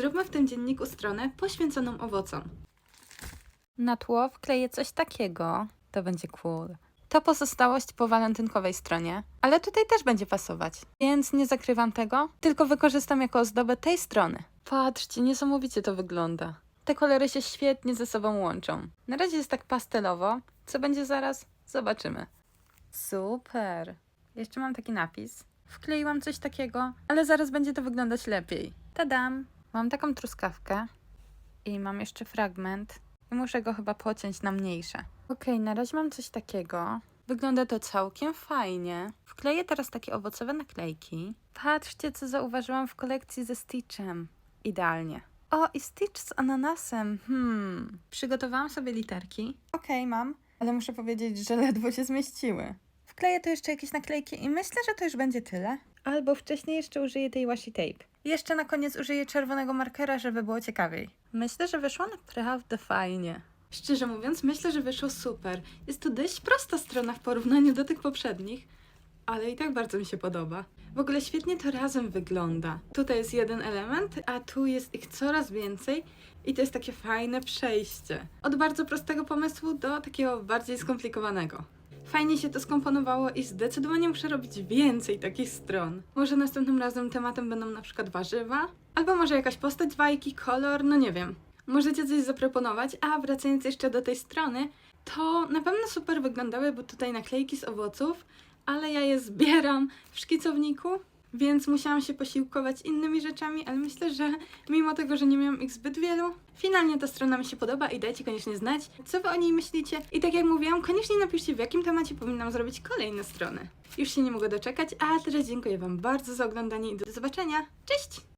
Zróbmy w tym dzienniku stronę poświęconą owocom. Na tło wkleję coś takiego. To będzie cool. To pozostałość po walentynkowej stronie, ale tutaj też będzie pasować. Więc nie zakrywam tego, tylko wykorzystam jako ozdobę tej strony. Patrzcie, niesamowicie to wygląda. Te kolory się świetnie ze sobą łączą. Na razie jest tak pastelowo. Co będzie zaraz? Zobaczymy. Super. Jeszcze mam taki napis. Wkleiłam coś takiego, ale zaraz będzie to wyglądać lepiej. Tadam! Mam taką truskawkę i mam jeszcze fragment i muszę go chyba pociąć na mniejsze. Okej, na razie mam coś takiego. Wygląda to całkiem fajnie. Wkleję teraz takie owocowe naklejki. Patrzcie, co zauważyłam w kolekcji ze Stitchem. Idealnie. O, i Stitch z ananasem. Hmm. Przygotowałam sobie literki. Okej, mam, ale muszę powiedzieć, że ledwo się zmieściły. Wkleję tu jeszcze jakieś naklejki i myślę, że to już będzie tyle. Albo wcześniej jeszcze użyję tej washi tape. Jeszcze na koniec użyję czerwonego markera, żeby było ciekawiej. Myślę, że wyszło naprawdę fajnie. Szczerze mówiąc, myślę, że wyszło super. Jest to dość prosta strona w porównaniu do tych poprzednich, ale i tak bardzo mi się podoba. W ogóle świetnie to razem wygląda. Tutaj jest jeden element, a tu jest ich coraz więcej i to jest takie fajne przejście. Od bardzo prostego pomysłu do takiego bardziej skomplikowanego. Fajnie się to skomponowało i zdecydowanie muszę robić więcej takich stron. Może następnym razem tematem będą na przykład warzywa, albo może jakaś postać bajki, kolor, no nie wiem. Możecie coś zaproponować, a wracając jeszcze do tej strony, to na pewno super wyglądały, bo tutaj naklejki z owoców, ale ja je zbieram w szkicowniku, więc musiałam się posiłkować innymi rzeczami, ale myślę, że mimo tego, że nie miałam ich zbyt wielu, finalnie ta strona mi się podoba i dajcie koniecznie znać, co wy o niej myślicie. I tak jak mówiłam, koniecznie napiszcie, w jakim temacie powinnam zrobić kolejne strony. Już się nie mogę doczekać, a teraz dziękuję wam bardzo za oglądanie i do zobaczenia. Cześć!